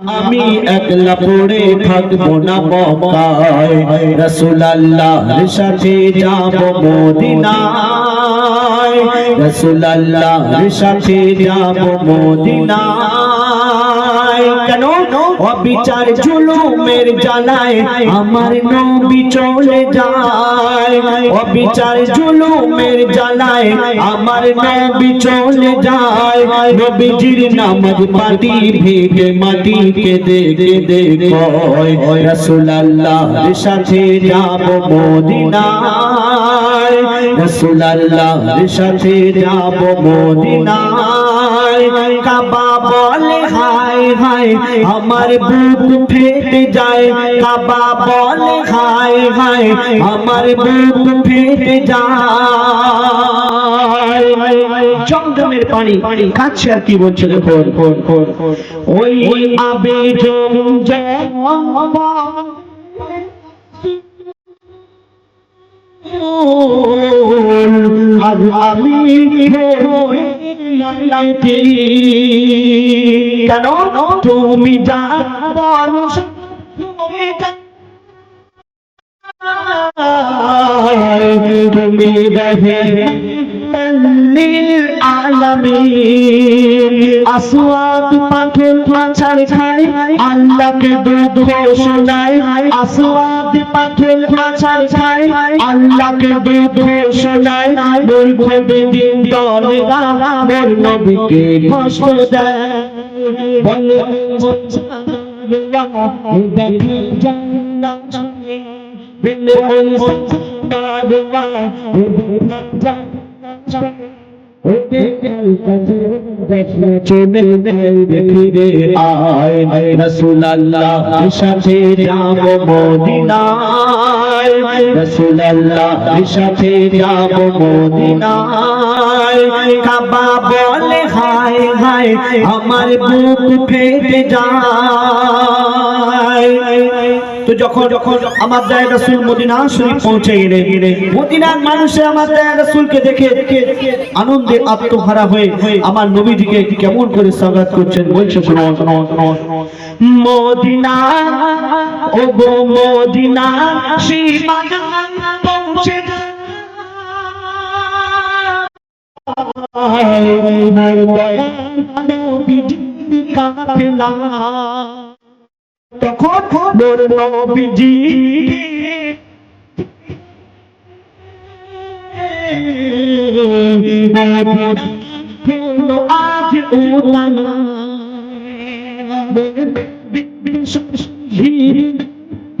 আমি একলা পড়ে থাকব না মক্কায়। রসুল আল্লাহর সাথে যাব মদিনায়। রসুল আল্লাহর সাথে যাব মদিনায়। কেন? অবিচার জুলুমের জ্বালায় আমার নবী চলে যায়। অবিচার জুলুমের জ্বালায় আমার নবী চলে যায়। নবীজির নামাজ পাটি ভেঙে মাটিকে দেখে দেখয় রসুল আল্লাহর সাথে যাব মদিনায়। রসুল আল্লাহর সাথে যাব মদিনায়। কাবা বলে, হায় হায়, আমার ফেটে যায়, কাবা বলে, হায় হায়, আমার বুক ফেটে যায়। জমজমের পানি কাছে আর কি বলছে কেন? তুমি যা বলো তুমি দেখে আলমীর আসওয়াদ পাখের মাছার খায় আল্লাহকে দুধ শোনায় আসওয়াদ পাখের মাছার খায় আল্লাহকে দুধ শোনায় মূর্খ বেদিন দলেরা মোর নবীকে কষ্ট দেয়। বলে দেখি জান্নাত বিলে রসুল আল্লাহ সাথে যাব মদিনায় রসুল আল্লাহ সাথে যাব মদিনায় কাবা বলে হায় হায় আমার বুক ফেটে যায় তো যখন যখন আমার দায় রসুল মদিনা শরীফ পৌঁছে গেলে মদিনার মানুষে আমার দায় রসুলকে দেখে আনন্দে আত্মহারা হয়ে আমার নবীজিকে কেমন করে স্বাগত করছেন বলছে মদিনা ও গো মদিনা তখন মোর নবীজি আজ উলানা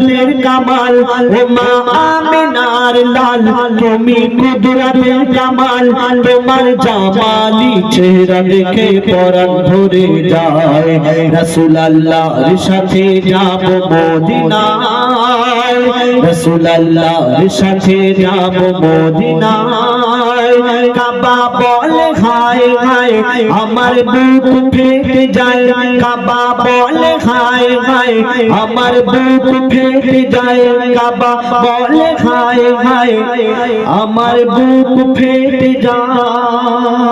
কুদরতের কামাল ও মা আমিনার লাল তুমি কুদরতের কামাল তোমার জামালি চেহারা দেখে পরাণ ভরে যায় রাসূল আল্লাহর সাথে যাব মদিনায় রাসূল আল্লাহর সাথে যাব মদিনায়। কাবা বলে, হায় হায়, আমার বুক ফেটে যায়। কাবা বলে, হায় হায়, আমার বুক ফেটে যায়। কাবা বলে, হায় হায়, আমার বুক ফেটে যায়।